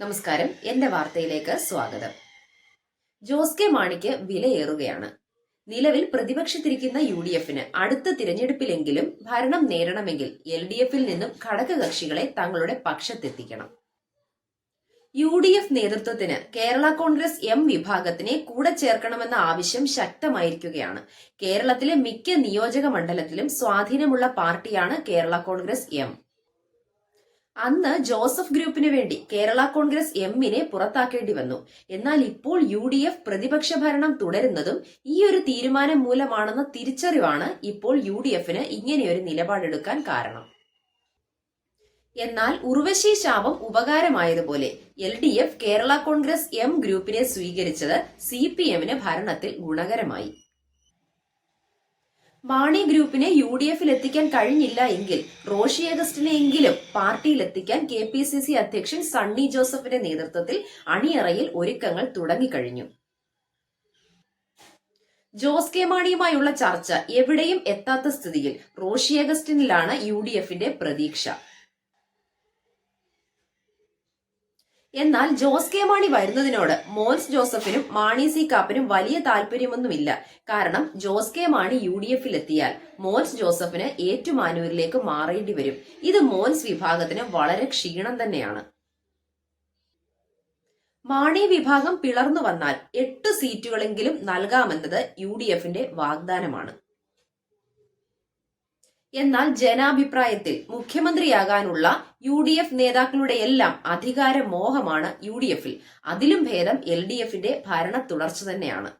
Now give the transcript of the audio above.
നമസ്കാരം. എന്റെ വാർത്തയിലേക്ക് സ്വാഗതം. ജോസ് കെ മാണിക്ക് വിലയേറുകയാണ്. നിലവിൽ പ്രതിപക്ഷത്തിരിക്കുന്ന യു ഡി എഫിന് അടുത്ത തിരഞ്ഞെടുപ്പിലെങ്കിലും ഭരണം നേടണമെങ്കിൽ എൽ ഡി എഫിൽ നിന്നും ഘടകകക്ഷികളെ തങ്ങളുടെ പക്ഷത്തെത്തിക്കണം. യു ഡി എഫ് നേതൃത്വത്തിന് കേരള കോൺഗ്രസ് എം വിഭാഗത്തിനെ കൂടെ ചേർക്കണമെന്ന ആവശ്യം ശക്തമായിരിക്കുകയാണ്. കേരളത്തിലെ മിക്ക നിയോജക മണ്ഡലത്തിലും സ്വാധീനമുള്ള പാർട്ടിയാണ് കേരള കോൺഗ്രസ് എം. അന്ന് ജോസഫ് ഗ്രൂപ്പിന് വേണ്ടി കേരള കോൺഗ്രസ് എമ്മിനെ പുറത്താക്കേണ്ടി വന്നു. എന്നാൽ ഇപ്പോൾ യു ഡി എഫ് പ്രതിപക്ഷ ഭരണം തുടരുന്നതും ഈ ഒരു തീരുമാനം മൂലമാണെന്ന തിരിച്ചറിവാണ് ഇപ്പോൾ യു ഡി എഫിന് ഇങ്ങനെയൊരു നിലപാടെടുക്കാൻ കാരണം. എന്നാൽ ഉർവശി ശാപം ഉപകാരമായതുപോലെ L D F Kerala Congress M ഗ്രൂപ്പിനെ സ്വീകരിച്ചത് സി പി എമ്മിന് ഭരണത്തിൽ ഗുണകരമായി. മാണി ഗ്രൂപ്പിനെ യു ഡി എഫിൽ എത്തിക്കാൻ കഴിഞ്ഞില്ല എങ്കിൽ റോഷി അഗസ്റ്റിനെയെങ്കിലും പാർട്ടിയിൽ എത്തിക്കാൻ കെ പി സി സി അധ്യക്ഷൻ സണ്ണി ജോസഫിന്റെ നേതൃത്വത്തിൽ അണിയറയിൽ ഒരുക്കങ്ങൾ തുടങ്ങിക്കഴിഞ്ഞു. ജോസ് കെ മാണിയുമായുള്ള ചർച്ച എവിടെയും എത്താത്ത സ്ഥിതിയിൽ റോഷി അഗസ്റ്റിനിലാണ് യു ഡി എഫിന്റെ പ്രതീക്ഷ. എന്നാൽ ജോസ് കെ മാണി വരുന്നതിനോട് മോൻസ് ജോസഫിനും മാണി സി കാപ്പനും വലിയ താല്പര്യമൊന്നുമില്ല. കാരണം Jose K Mani U D എഫിൽ എത്തിയാൽ മോൻസ് ജോസഫിന് ഏറ്റുമാനൂരിലേക്ക് മാറേണ്ടി വരും. ഇത് മോൻസ് വിഭാഗത്തിന് വളരെ ക്ഷീണം തന്നെയാണ്. മാണി വിഭാഗം പിളർന്നു വന്നാൽ എട്ട് സീറ്റുകളെങ്കിലും നൽകാമെന്നത് യു ഡി എഫിന്റെ വാഗ്ദാനമാണ്. എന്നാൽ ജനാഭിപ്രായത്തിൽ മുഖ്യമന്ത്രിയാകാനുള്ള യു ഡി എഫ് നേതാക്കളുടെ എല്ലാം അധികാര മോഹമാണ് യു ഡി എഫിൽ അതിലും ഭേദം എൽ ഡി എഫിന്റെ ഭരണ തുടർച്ച തന്നെയാണ്.